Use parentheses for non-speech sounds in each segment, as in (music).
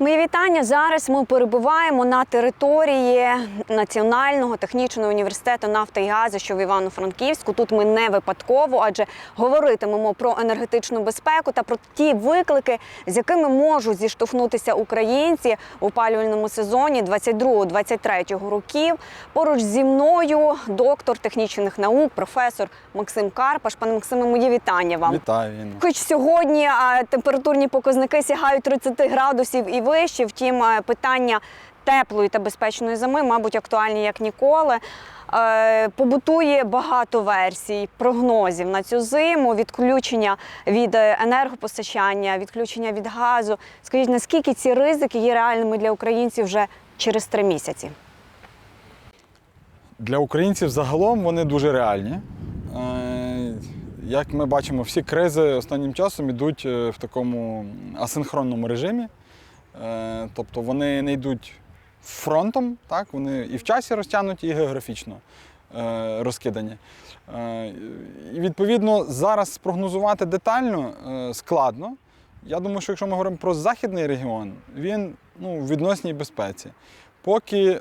Мої вітання. Зараз ми перебуваємо на території Національного технічного університету нафти і газу, що в Івано-Франківську. Тут ми не випадково, адже говоритимемо про енергетичну безпеку та про ті виклики, з якими можуть зіштовхнутися українці у опалювальному сезоні 22-23 років. Поруч зі мною доктор технічних наук, професор Максим Карпаш. Пане Максиме, мої вітання вам. Вітаю Хоч сьогодні температурні показники сягають 30 градусів і вище, втім е, питання теплої та безпечної зими, мабуть, актуальні як ніколи. Е, Побутує багато версій, прогнозів на цю зиму, відключення від е, енергопостачання, відключення від газу. Скажіть, наскільки ці ризики є реальними для українців вже через три місяці? Для українців загалом вони дуже реальні. Як ми бачимо, всі кризи останнім часом йдуть в такому асинхронному режимі. Е, Тобто вони не йдуть фронтом, так? вони і в часі розтягнуті, і географічно е, розкидані. Е, І відповідно зараз спрогнозувати детально складно. Я думаю, що якщо ми говоримо про західний регіон, він ну, в відносній безпеці. Поки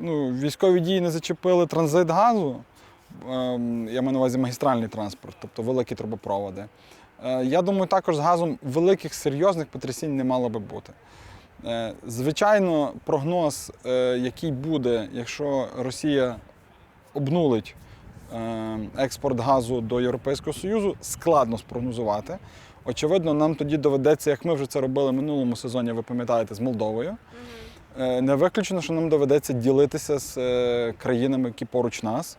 ну, військові дії не зачепили транзит газу, е, я маю на увазі магістральний транспорт, тобто великі трубопроводи. Е, я думаю, також з газом великих серйозних потрясінь не мало би бути. Е, звичайно, прогноз, е, який буде, якщо Росія обнулить експорт газу до Європейського Союзу, складно спрогнозувати. Очевидно, нам тоді доведеться, як ми вже це робили в минулому сезоні, ви пам'ятаєте, з Молдовою. Не виключено, що нам доведеться ділитися з країнами, які поруч нас.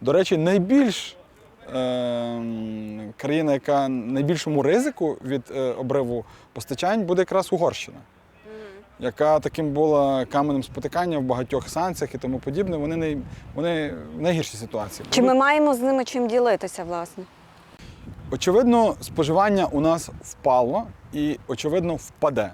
До речі, найбільш країна, яка найбільшому ризику від е, обриву постачань, буде якраз Угорщина, яка таким була каменем спотикання в багатьох санкціях і тому подібне. Вони, най, вони в найгіршій ситуації. Чи ми маємо з ними чим ділитися, власне? Очевидно, споживання у нас впало і, очевидно, впаде.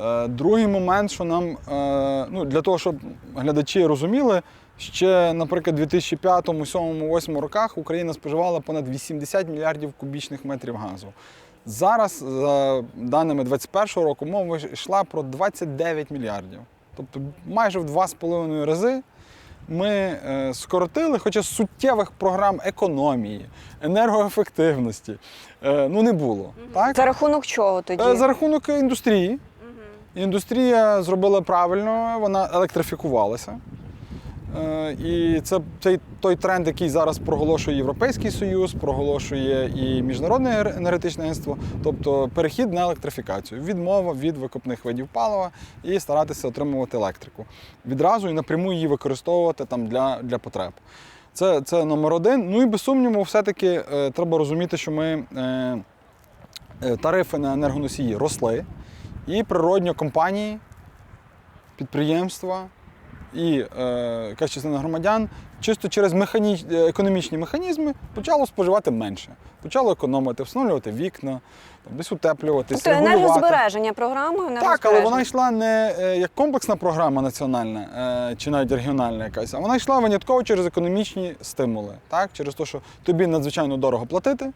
Е, Другий момент, що нам е, ну, для того, щоб глядачі розуміли, ще, наприклад, у 2005, 2007, 2008 роках Україна споживала понад 80 мільярдів кубічних метрів газу. Зараз, за даними 2021 року, мова йшла про 29 мільярдів. Тобто майже в 2,5 рази ми е, скоротили, хоча суттєвих програм економії, енергоефективності е, ну, не було. Так? За рахунок чого тоді? Е, За рахунок індустрії. Індустрія зробила правильно, вона електрифікувалася. Е, І це цей той тренд, який зараз проголошує Європейський Союз, проголошує і Міжнародне енергетичне агентство, тобто перехід на електрифікацію, відмова від викопних видів палива і старатися отримувати електрику. Відразу і напряму її використовувати там для, для потреб. Це, це номер один. Ну і без сумніву, все-таки е, треба розуміти, що ми е, е, тарифи на енергоносії росли. І природньо компанії, підприємства і е, якась частина громадян чисто через механі... е, економічні механізми почало споживати менше. Почало економити, встановлювати вікна, там, десь утеплюватися. Тобто енергозбереження програма Так, але вона йшла не е, як комплексна програма національна чи навіть регіональна якась, а вона йшла винятково через економічні стимули, так? через те, що тобі надзвичайно дорого платити,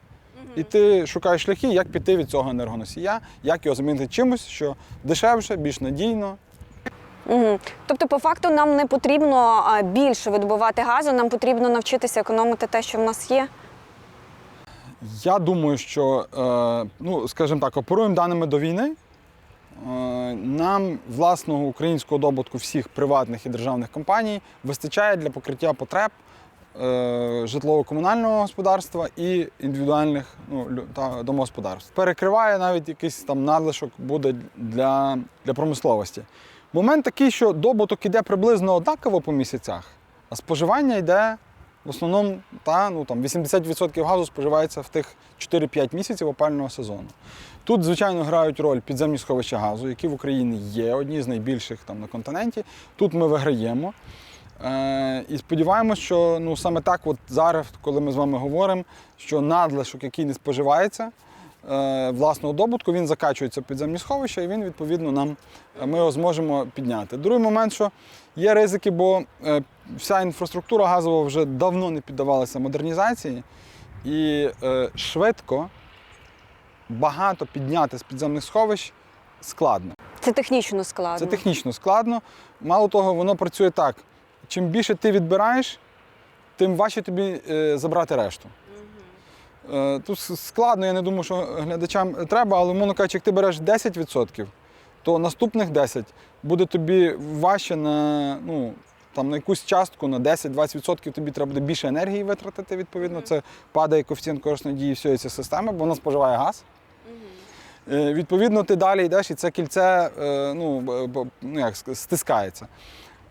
і ти шукаєш шляхи, як піти від цього енергоносія, як його замінити чимось, що дешевше, більш надійно. Угу. Тобто, по факту, нам не потрібно більше видобувати газу, нам потрібно навчитися економити те, що в нас є. Я думаю, що, е, ну, скажімо так, оперуємо даними до війни. Е, Нам власного українського добутку всіх приватних і державних компаній вистачає для покриття потреб е, житлово-комунального господарства і індивідуальних ну, домогосподарств. Перекриває навіть якийсь там надлишок буде для, для промисловості. Момент такий, що добуток іде приблизно однаково по місяцях, а споживання йде в основному та, ну, там, 80% газу споживається в тих 4-5 місяців опального сезону. Тут, звичайно, грають роль підземні сховища газу, які в Україні є, одні з найбільших там, на континенті. Тут ми виграємо. Е, і сподіваємось, що ну, саме так, от зараз, коли ми з вами говоримо, що надлишок, який не споживається, власного добутку, він закачується в підземні сховища, і він, відповідно, нам ми його зможемо підняти. Другий момент, що є ризики, бо е, вся інфраструктура газова вже давно не піддавалася модернізації, і е, швидко багато підняти з підземних сховищ складно. Це технічно складно. Це технічно складно. Мало того, воно працює так: чим більше ти відбираєш, тим важче тобі е, забрати решту. Е, Тут складно, я не думаю, що глядачам треба, але, мовно кажучи, як ти береш 10%, то наступних 10 буде тобі важче на, ну, там, на якусь частку, на 10-20% тобі треба буде більше енергії витратити, відповідно. Це падає коефіцієнт корисної дії всієї цієї системи, бо вона споживає газ. Е, Відповідно, ти далі йдеш, і це кільце е, ну, ну, як стискається.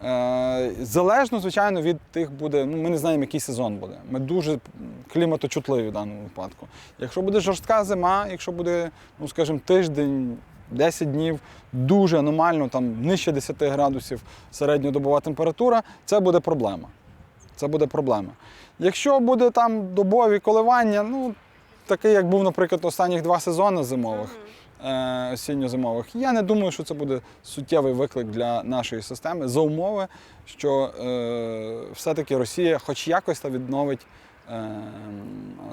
Е, Залежно, звичайно, від тих буде. Ну, ми не знаємо, який сезон буде. Ми дуже кліматочутливі в даному випадку. Якщо буде жорстка зима, якщо буде, ну скажімо, тиждень, 10 днів, дуже аномально, там нижче 10 градусів середньодобова температура, це буде проблема. Це буде проблема. Якщо буде там добові коливання, ну такий, як був, наприклад, останніх два сезони зимових, осінньо-зимових, я не думаю, що це буде суттєвий виклик для нашої системи за умови, що е, все-таки Росія хоч якось та відновить. е,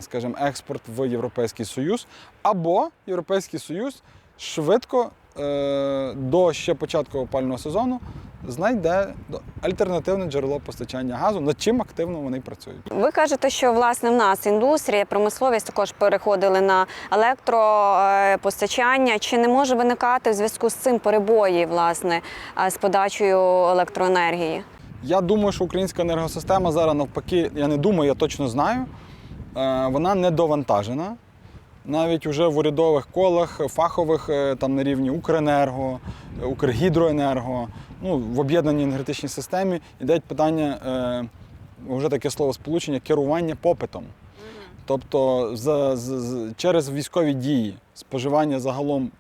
Скажімо, експорт в Європейський Союз, або Європейський Союз швидко е, до ще початку опального сезону знайде альтернативне джерело постачання газу, над чим активно вони працюють. Ви кажете, що власне в нас індустрія, промисловість також переходили на електропостачання. Чи не може виникати в зв'язку з цим перебої власне з подачею електроенергії? Я думаю, що українська енергосистема зараз навпаки, я не думаю, я точно знаю, е, вона недовантажена. Навіть вже в урядових колах, фахових е, там на рівні Укренерго, е, Укргідроенерго, ну, в об'єднаній енергетичній системі йде питання, е, вже таке слово сполучення, керування попитом. Тобто за, з- з- через військові дії споживання загалом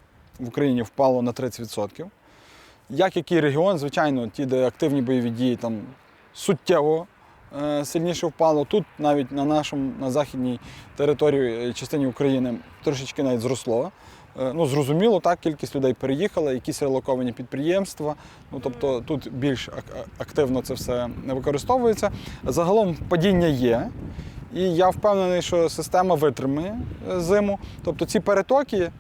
в Україні впало на 30%. Як який регіон, звичайно, ті, де активні бойові дії, там суттєво сильніше впало. Тут навіть на нашому на західній території е, частині України трошечки навіть зросло. Е, Ну, зрозуміло, так, кількість людей переїхала, якісь релоковані підприємства. Ну, тобто тут більш ак- активно це все використовується. Загалом падіння є. І я впевнений, що система витримає е, зиму. Тобто ці перетоки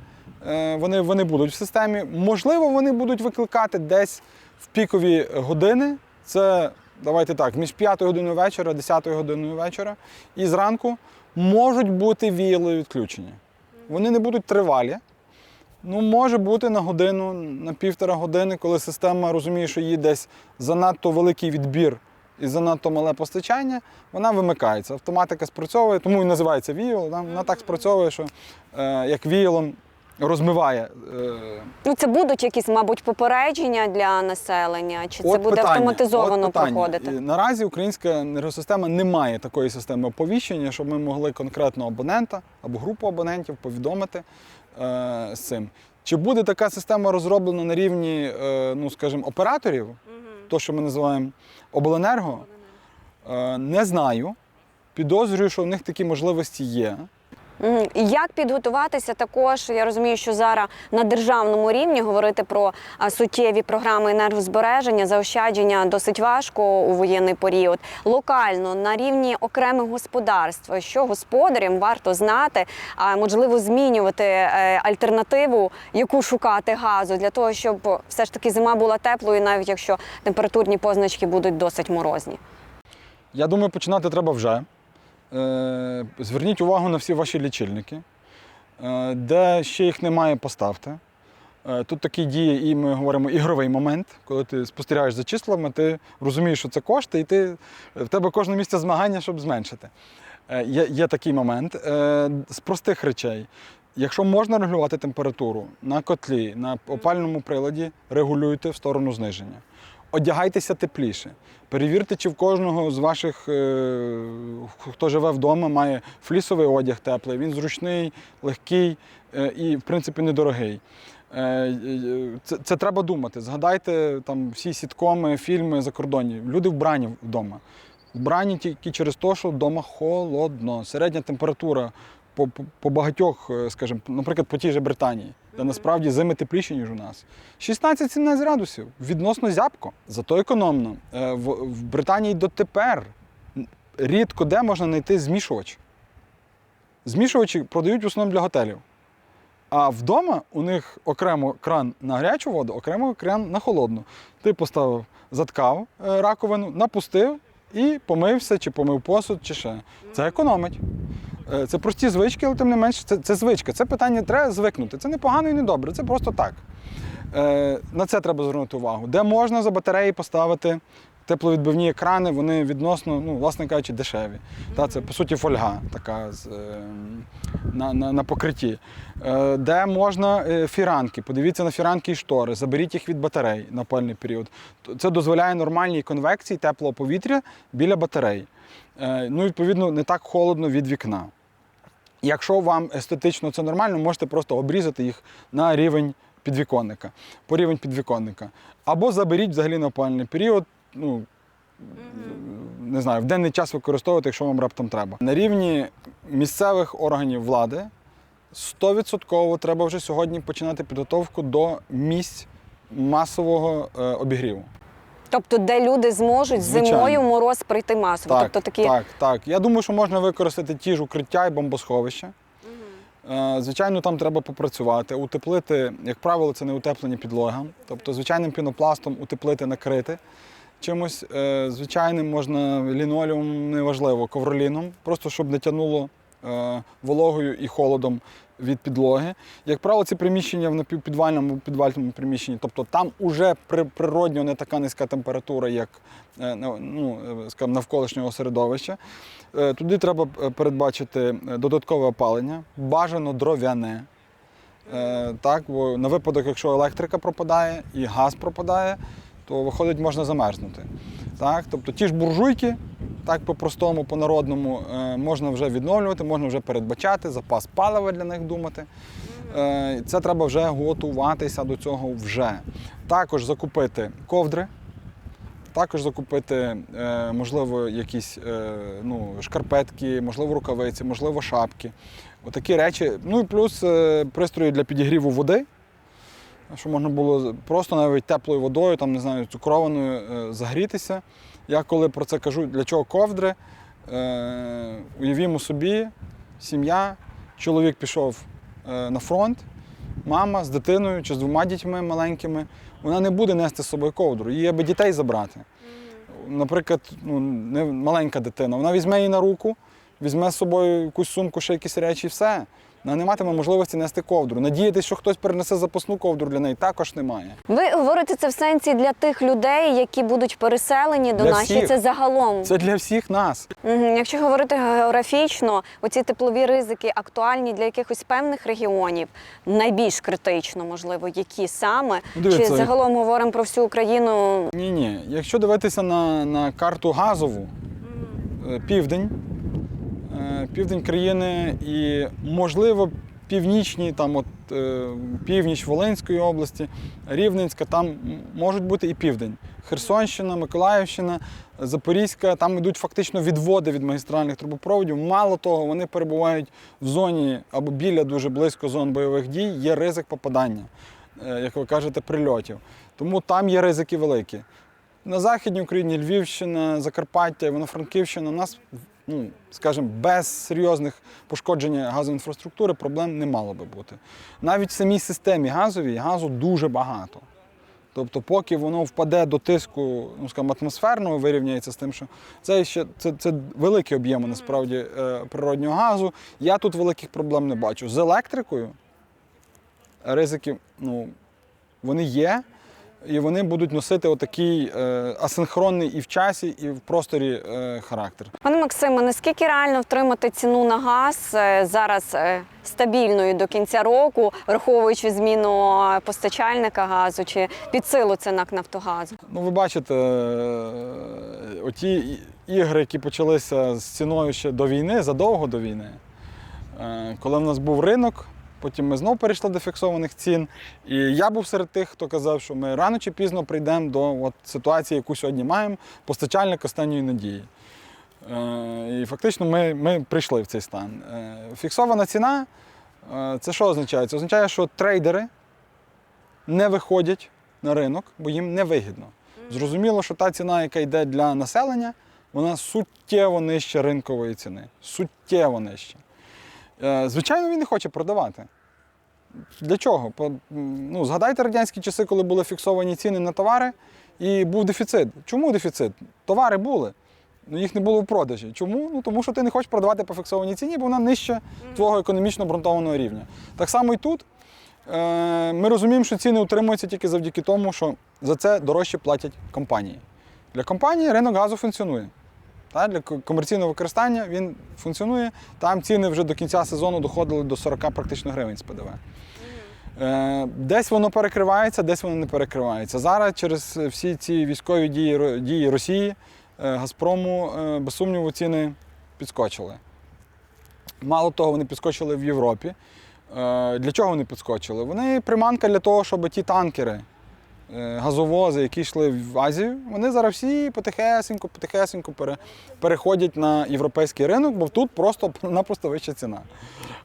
е, вони, вони будуть в системі. Можливо, вони будуть викликати десь в пікові години. Це давайте так, між 5 годиною вечора, 10 годиною вечора і зранку можуть бути віялові відключення. Вони не будуть тривалі. Ну, може бути на годину, на півтора години, коли система розуміє, що їй десь занадто великий відбір і занадто мале постачання, вона вимикається. Автоматика спрацьовує, тому і називається віял. Вона так спрацьовує, що е, як віялом розмиває. Е, Ну це будуть якісь, мабуть, попередження для населення, чи це буде питання, автоматизовано от питання. проходити? Наразі українська енергосистема не має такої системи оповіщення, щоб ми могли конкретно абонента або групу абонентів повідомити е, з цим. Чи буде така система розроблена на рівні, е, ну скажімо, операторів, то, що ми називаємо обленерго, е, не знаю. Підозрюю, що в них такі можливості є. Як підготуватися також? Я розумію, що зараз на державному рівні говорити про суттєві програми енергозбереження, заощадження досить важко у воєнний період. Локально на рівні окремих господарств, що господарям варто знати, а можливо змінювати е, альтернативу, яку шукати газу, для того, щоб все ж таки зима була теплою, навіть якщо температурні позначки будуть досить морозні. Я думаю, починати треба вже. Е, Зверніть увагу на всі ваші лічильники. Е, Де ще їх немає, поставте. Е, Тут такий діє, і ми говоримо ігровий момент, коли ти спостерігаєш за числами, ти розумієш, що це кошти, і ти, в тебе кожне місце змагання, щоб зменшити. Є, є такий момент. З простих речей. Якщо можна регулювати температуру на котлі, на опальному приладі, регулюйте в сторону зниження. Одягайтеся тепліше. Перевірте, чи в кожного з ваших, е, хто живе вдома, має флісовий одяг теплий. Він зручний, легкий е, і, в принципі, недорогий. Е, Це, це треба думати. Згадайте там всі сіткоми, фільми закордонні. Люди вбрані вдома. Вбрані тільки через те, що вдома холодно. Середня температура по, по, багатьох, скажімо, наприклад, по тій же Британії, де насправді зими тепліші, ніж у нас. 16-17 градусів, відносно зябко. Зато економно. Е, В, Британії дотепер рідко де можна знайти змішувач. Змішувачі продають в основному для готелів. А вдома у них окремо кран на гарячу воду, окремо кран на холодну. Ти поставив, заткав е, раковину, напустив і помився, чи помив посуд, чи ще. Це економить. Е, Це прості звички, але тим не менш, це, це звичка. Це питання треба звикнути. Це не погано і не добре, це просто так. Е, На це треба звернути увагу. Де можна за батареї поставити тепловідбивні екрани, вони відносно, ну, власне кажучи, дешеві. Та, це, по суті, фольга така з, е, на, на, на покритті. Де можна фіранки, подивіться на фіранки і штори, заберіть їх від батарей на пальний період. Це дозволяє нормальній конвекції теплого повітря біля батарей. Е, Ну, відповідно, не так холодно від вікна. Якщо вам естетично це нормально, можете просто обрізати їх на рівень підвіконника, по рівень підвіконника. Або заберіть взагалі на опалювальний період, ну, не знаю, в денний час використовувати, якщо вам раптом треба. На рівні місцевих органів влади 100% треба вже сьогодні починати підготовку до місць масового е, обігріву. Тобто, де люди зможуть Звичайно. зимою мороз прийти масово. Так, тобто такі так, так. Я думаю, що можна використати ті ж укриття і бомбосховища. Е, Звичайно, там треба попрацювати, утеплити, як правило, це не утеплення підлога. Тобто, звичайним пінопластом утеплити, накрити чимось. Е, Звичайним можна лінолеум, неважливо, ковроліном, просто щоб не тягнуло е, вологою і холодом від підлоги. Як правило, ці приміщення в напівпідвальному підвальному приміщенні, тобто там уже при- природньо не така низька температура, як е, ну, е, скажімо, навколишнього середовища. Е, Туди треба передбачити додаткове опалення, бажано дров'яне. Так, бо на випадок, якщо електрика пропадає і газ пропадає, то виходить, можна замерзнути. Так, тобто ті ж буржуйки, так по-простому, по-народному, е, можна вже відновлювати, можна вже передбачати, запас палива для них думати. Е, Це треба вже готуватися до цього вже. Також закупити ковдри, також закупити, е, можливо, якісь ну, шкарпетки, можливо, рукавиці, можливо, шапки. Отакі речі. Ну і плюс пристрої для підігріву води, щоб можна було просто навіть теплою водою, там, не знаю, цукрованою е, загрітися. Я коли про це кажу, для чого ковдри, е, уявімо собі, сім'я, чоловік пішов е, на фронт, мама з дитиною чи з двома дітьми маленькими, вона не буде нести з собою ковдру, їй аби дітей забрати. Наприклад, ну, не маленька дитина, вона візьме її на руку, візьме з собою якусь сумку, ще якісь речі і все. Вона не матиме можливості нести ковдру. Надіятися, що хтось перенесе запасну ковдру для неї, також немає. ви говорите це в сенсі для тих людей, які будуть переселені до Для нас, чи всіх. це загалом? Це для всіх нас. Мгм. Якщо говорити географічно, оці теплові ризики актуальні для якихось певних регіонів, найбільш критично, можливо, які саме, Ну, дивіться, чи загалом говоримо про всю Україну. Ні, ні. Якщо дивитися на, на карту газову, е, південь, південь країни і, можливо, північні, там от е, північ Волинської області, Рівненська, там можуть бути і південь. Херсонщина, Миколаївщина, Запорізька, там йдуть фактично відводи від магістральних трубопроводів. Мало того, вони перебувають в зоні або біля дуже близько зон бойових дій, є ризик попадання, е, як ви кажете, прильотів. Тому там є ризики великі. На Західній Україні, Львівщина, Закарпаття, Івано-Франківщина, у нас, ну, скажімо, без серйозних пошкодження газової інфраструктури проблем не мало би бути. Навіть в самій системі газовій газу дуже багато. Тобто, поки воно впаде до тиску, ну скажімо, атмосферного, вирівняється з тим, що це ще це, це великі об'єми насправді е, природнього газу. Я тут великих проблем не бачу. З електрикою ризики, ну, вони є, і вони будуть носити отакий е, асинхронний і в часі, і в просторі е, характер. Пане Максиме, наскільки реально втримати ціну на газ е, зараз стабільною до кінця року, враховуючи зміну постачальника газу, чи під силу це НАК Нафтогазу? Ну, ви бачите, оті ігри, які почалися з ціною ще до війни, задовго до війни. Коли в нас був ринок, потім ми знову перейшли до фіксованих цін. І я був серед тих, хто казав, що ми рано чи пізно прийдемо до от, ситуації, яку сьогодні маємо, постачальник останньої надії. Е, І фактично ми, ми прийшли в цей стан. Е, Фіксована ціна е, це що означає? Це означає, що трейдери не виходять на ринок, бо їм не вигідно. Зрозуміло, що та ціна, яка йде для населення, вона суттєво нижча ринкової ціни. Суттєво нижча. Е, Звичайно, він не хоче продавати. Для чого? Ну, згадайте радянські часи, коли були фіксовані ціни на товари і був дефіцит. Чому дефіцит? Товари були. Ну, їх не було в продажі. Чому? Ну тому що ти не хочеш продавати по фіксованій ціні, бо вона нижче твого економічно обґрунтованого рівня. Так само і тут. Е, Ми розуміємо, що ціни утримуються тільки завдяки тому, що за це дорожче платять компанії. Для компанії ринок газу функціонує. Для комерційного використання він функціонує. Там ціни вже до кінця сезону доходили до 40 практично гривень з ПДВ. Е, Десь воно перекривається, десь воно не перекривається. Зараз через всі ці військові дії, дії Росії, е, Газпрому, е, без сумніву, ціни підскочили. Мало того, вони підскочили в Європі. Для чого вони підскочили? Вони приманка для того, щоб ті танкери, газовози, які йшли в Азію, вони зараз всі потихесенько, потихесенько пере- переходять на європейський ринок, бо тут просто-напросто (laughs) вища ціна.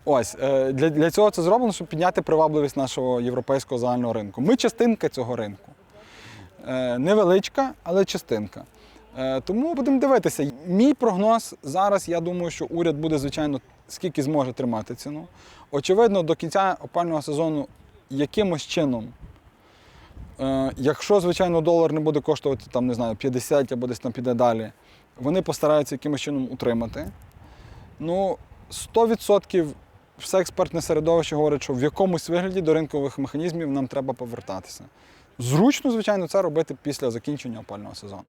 Ось е, для, для цього це зроблено, щоб підняти привабливість нашого європейського загального ринку. Ми частинка цього ринку. Е, Невеличка, але частинка. Е, Тому будемо дивитися. Мій прогноз зараз, я думаю, що уряд буде, звичайно, скільки зможе тримати ціну. Очевидно, до кінця опального сезону якимось чином, е, якщо, звичайно, долар не буде коштувати там, не знаю, 50 або десь там піде далі, вони постараються якимось чином утримати. Ну, 100% все експертне середовище говорить, що в якомусь вигляді до ринкових механізмів нам треба повертатися. Зручно, звичайно, це робити після закінчення опального сезону.